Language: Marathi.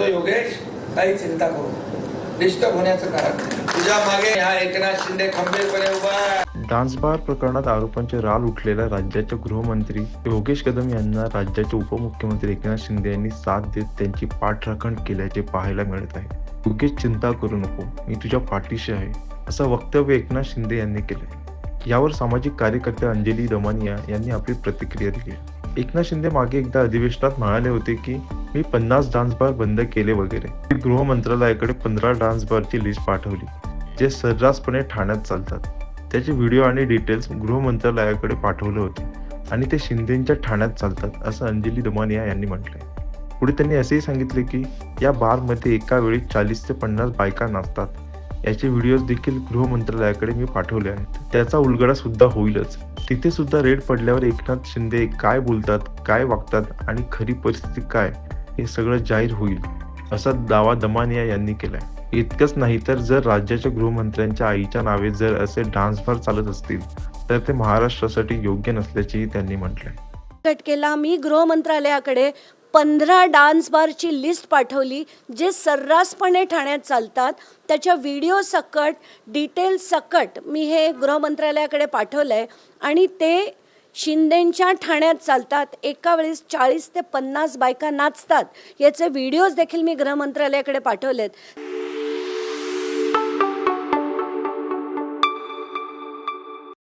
योगेश काही चिंता करू डिस्टर्ब होण्याचं कारण तुझ्या मागे हा एकनाथ शिंदे खंबीरपणे उभा आहे. डान्स बार प्रकरणात आरोपांचे राल उठलेल्या राज्याचे गृहमंत्री योगेश कदम यांना राज्याचे उपमुख्यमंत्री एकनाथ शिंदे यांनी साथ देत त्यांची पाठराखण केल्याचे पाहायला मिळत आहे. योगेश चिंता करू नको. मी तुझ्या पाठीशी आहे. असं वक्तव्य एकनाथ शिंदे यांनी केलंय. यावर सामाजिक कार्यकर्ते अंजली दमानिया यांनी आपली प्रतिक्रिया दिली एकनाथ शिंदे मागे एकदा अधिवेशनात म्हणाले होते की मी पन्नास डान्स बार बंद केले वगैरे. मी गृह मंत्रालयाकडे पंधरा डान्स बारची लिस्ट पाठवली जे सर्रासपणे ठाण्यात चालतात. त्याचे व्हिडिओ आणि डिटेल्स गृह मंत्रालयाकडे पाठवले होते आणि ते शिंदेच्या ठाण्यात चालतात असं अंजली दमानिया यांनी म्हटलंय. पुढे त्यांनी असेही सांगितले की या बारमध्ये एका वेळी चाळीस ते पन्नास बायका नाचतात. याचे व्हिडिओज देखील गृह मंत्रालयाकडे मी पाठवले आहेत. त्याचा उलगडा सुद्धा होईलच. तिथे सुद्धा रेड पडल्यावर एकनाथ शिंदे काय बोलतात काय वागतात आणि खरी परिस्थिती काय? हे सगळं जाहीर होईल असा दावा दमानिया यांनी केलाय. इतकंच नाही तर जर राज्याच्या गृहमंत्र्यांच्या आईच्या नावे जर असे डान्स बार चालत असतील तर ते महाराष्ट्रासाठी योग्य नसल्याचेही त्यांनी म्हटलंय. कट केला मी गृह मंत्रालयाकडे पंधरा डान्स बारची लिस्ट पाठवली जे सर्रासपणे ठाण्यात चालतात. त्याच्या व्हिडिओ सकट डिटेल सकट मी हे गृह मंत्रालयाकडे पाठवलं आहे आणि ते शिंदेंच्या ठाण्यात चालतात. एका वेळेस चाळीस ते पन्नास बायका नाचतात. याचे व्हिडिओज देखील मी गृह मंत्रालयाकडे पाठवलेत.